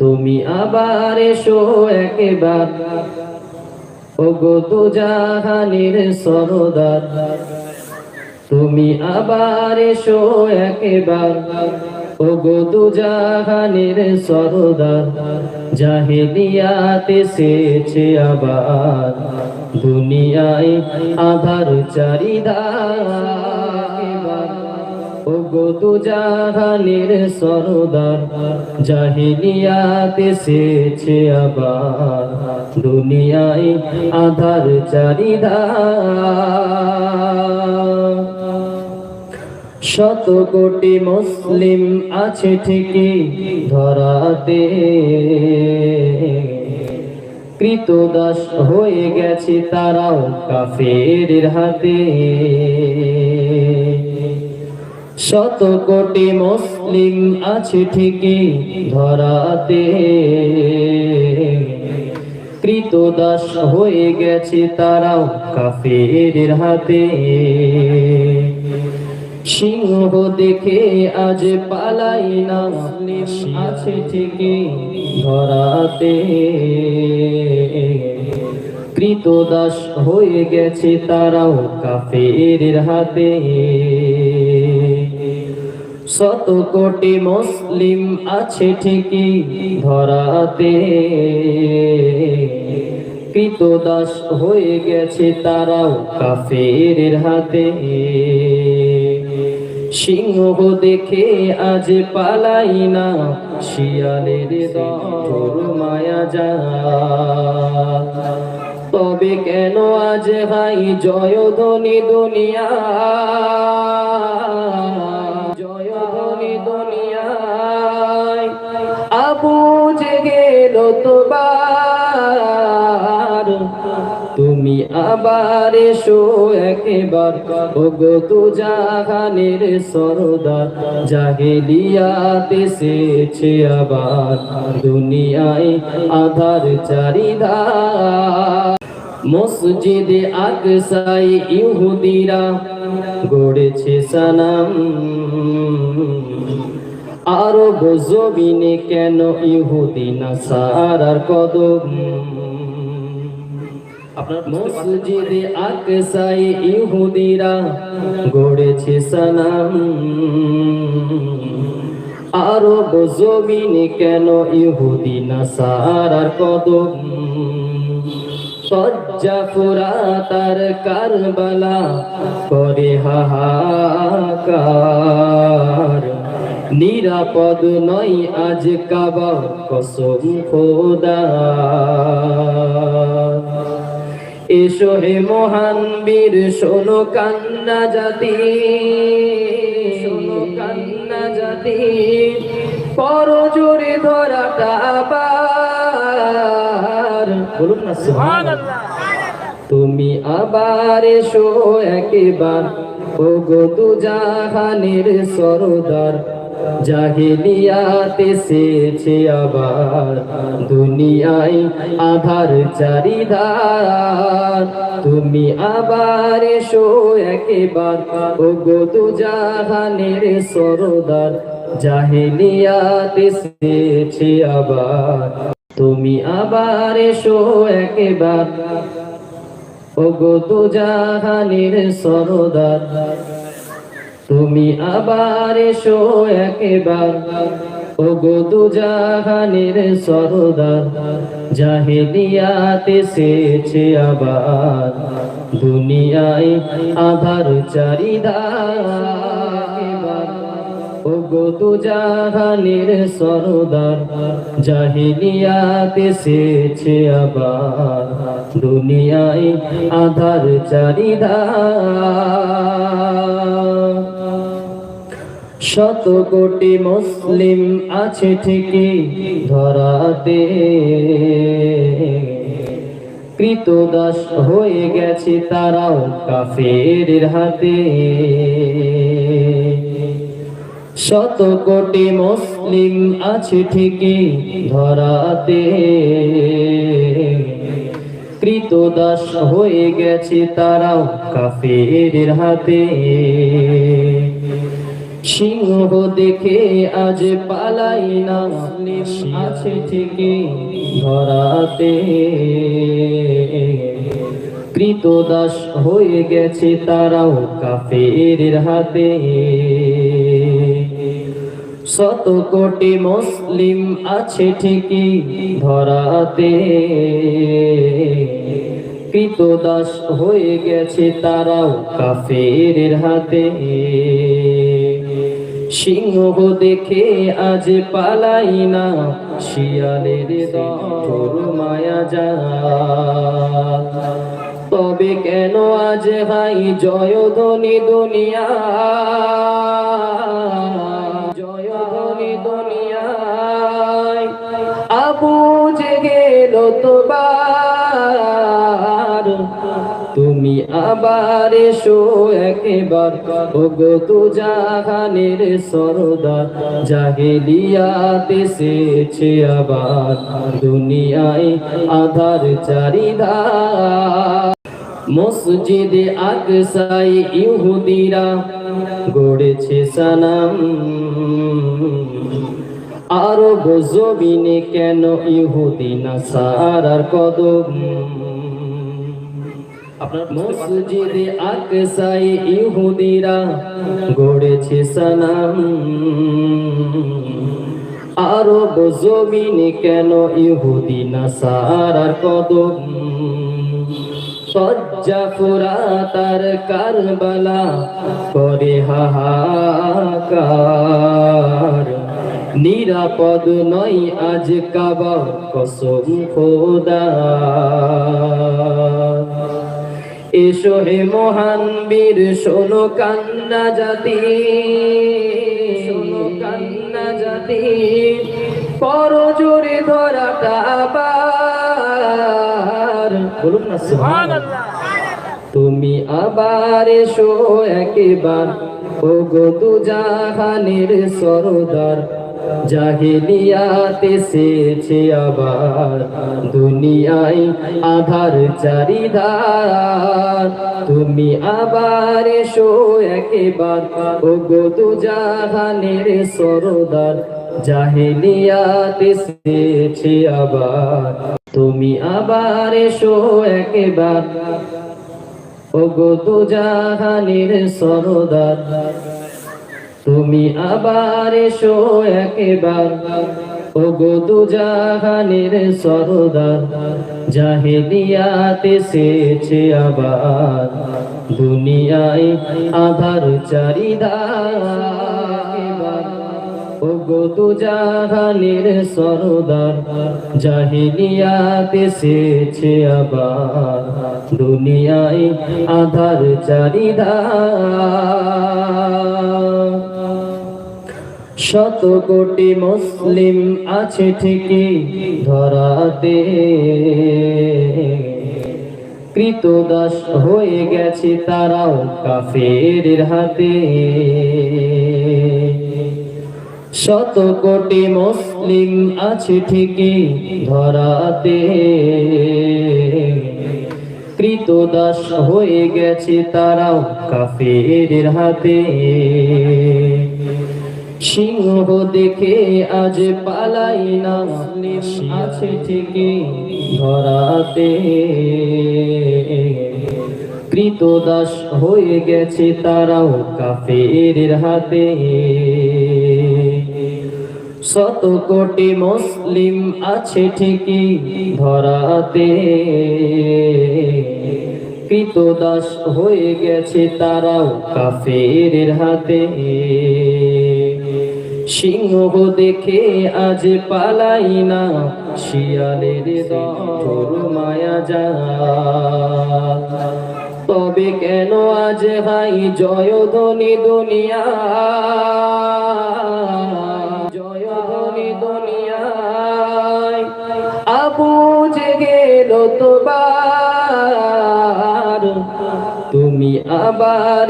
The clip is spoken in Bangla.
তুমি আবার এসো একেবার। ওগো তো জাহানের সরদার। তুমি আবার এসো একেবার। ওগো তো জাহানের সরদার। জাহেলিয়াতে সেছে আবার। দুনিয়ায় আধার চারিদার। ওগো তো জাহানের সরদার, জাহিলিয়াতে সেছে আবার। দুনিয়ায় আধার চারিদার শত কোটি মুসলিম আছে ঠিকই ধরাতে। কৃতদাস হয়ে গেছে তারাও কাফের হাতে। শত কোটি মুসলিম আছে ঠিকই ধরাতে। কৃতদাস হয়ে গেছে তারাও কাফের হাতে। সিংহ দেখে আজ পালাই না আছে ঠিকই ধরাতে। কৃতদাস হয়ে গেছে তারাও কাফের হাতে। শত কোটি মুসলিম আছে ঠিকই ধরাতে। কৃতদাস হয়ে গেছে তারাও কাফের হাতে। সিংহ দেখে আজ পালাই না, শিয়ালের দর মায়া যা তবে কেন আজ ভাই জয়ধ্বনি দুনিয়া? আবু জেগেল তোবার তুমি আবার এসো একেবার। ওগো তু জাহানের সরদার, জাহেলিয়াতে সেছে আবার। দুনিয়ায় আধার চারিধার মসজিদে আকসাই ইহুদিরা গড়েছে সানাম আরও জমিনে কেন ইহুদি না সারার কদম মসজিদে আকসাই ইহুদিরা গড়েছে সানাম আরও জমিনে কেন ইহুদি না সারার কদম? সজ্জা ফুরা তার কারবালা করে হাহাকার। নিরাপদ নয় আজ কাবা কসম খোদা। এসো হে মহান বীর, শোনো কান্না জাতি। শোনো কান্না জাতি। পর জোরে ধরাটা আবার। বলুন না, সুবহানাল্লাহ। তুমি আবার এসো একেবার। ও গো তু জাহানের সরদার। জাহিলিয়াতে সেছে আবার। দুনিয়ায় আধার চারিধার। তুমি আবার এসো একেবার। ও গো তু জাহানের সরদার, জাহিলিয়াতে সেছে আবার। তুমি আবার এসো একেবার। ওগো তো জাহানের সরদার তুমি আবার এসো একেবার। ওগো তো জাহানের সরদার, জাহেলিয়াতে সেছে আবার। দুনিয়ায় আধার চারিদার ওগো তো জাহানের সরদার, জাহিলিয়াতে সেছে আবার। দুনিয়ায় আধার চারিদার শত কোটি মুসলিম আছে ঠিকই ধরাতে। কৃতদাস হয়ে গেছে তারাও কাফের হাতে। শত কোটি মুসলিম আছে ঠিকই ধরাতে। কৃতদাস হয়ে গেছে তারাও কাফের হাতে। সিংহ দেখে আজ পালাই না। আছে ঠিকই ধরাতে। কৃতদাস হয়ে গেছে তারাও কাফের হাতে। শত কোটি মুসলিম আছে ঠিকই ধরাতে। কৃতদাস হয়ে গেছে তারাও কাফের হাতে। সিংহ দেখে আজ পালাই না, শিয়ালের দর মায়া যা তবে কেন আজ হাই জয়ধ্বনি দুনিয়া? জয়ধ্বনি দুনিয়ায় আবু জেগে তোমার আবার এসো একেবার ওগো তু জাহানের সরদার, জাহেলিয়াত এসেছে আবার। দুনিয়ায় আধার চারিদা মসজিদে আকসাই ইহুদিরা গড়েছে সানাম আরব জমিনে কেন ইহুদি নাসারার কদম? আপনার মসজিদে আকসাই ইহুদিরা গড়েছে সানাম আরব জমিনে কেন ইহুদি না নাসারার কদম? সজ্জা ফুরা তার কারবালা করে হাহাকার। নিরাপদ নয় আজ কাবা কসম খোদা। এসো হে মহান বীর শোনো কান্না জাতি। শোনো কান্না জাতি। পর জোরে ধরাটা আবার। বলুন না সুবহানাল্লাহ। তুমি আবার এসো একেবার। ও গো দু জাহানের সরদার। জাহিলিয়াত এসেছে আবার দুনিয়ায় আধার চারিধার। তুমি আবার এসো একেবার ও গো দু জাহানের সরদার। জাহিলিয়াত এসেছে আবার, তুমি আবার এসো একেবার, ওগো দু জাহানের সরদার। তুমি আবার এসো একেবার। ওগো দু জাহানের সরদার, জাহেলিয়াত এসেছে আবার। দুনিয়ায় আধার চারিদার ওগো তু জাহানের সরদার এসেছে আবার। দুনিয়ায় আধার চারিদার শত কোটি মুসলিম আছে ঠিকই ধরাতে। কৃতদাস হয়ে গেছে তারাও কাফের হাতে। শত কোটি মুসলিম আছে ঠিকই ধরাতে। কৃতদাস হয়ে গেছে তারাও কাফের হাতে। সিংহ দেখে আজ পালাই না। আছে ঠিকই ধরাতে। কৃতদাস হয়ে গেছে তারাও কাফের হাতে। শত কোটি মুসলিম আছে ঠিকই ধরাতে। কৃতদাস হয়ে গেছে তারাও কাফের হাতে। সিংহ দেখে আজ পালাই না, শিয়ালের দর মায়া যা তবে কেন আজ হাই জয় ধনি দুনিয়া দুনিয়ায় আবু তোমার তুমি আবার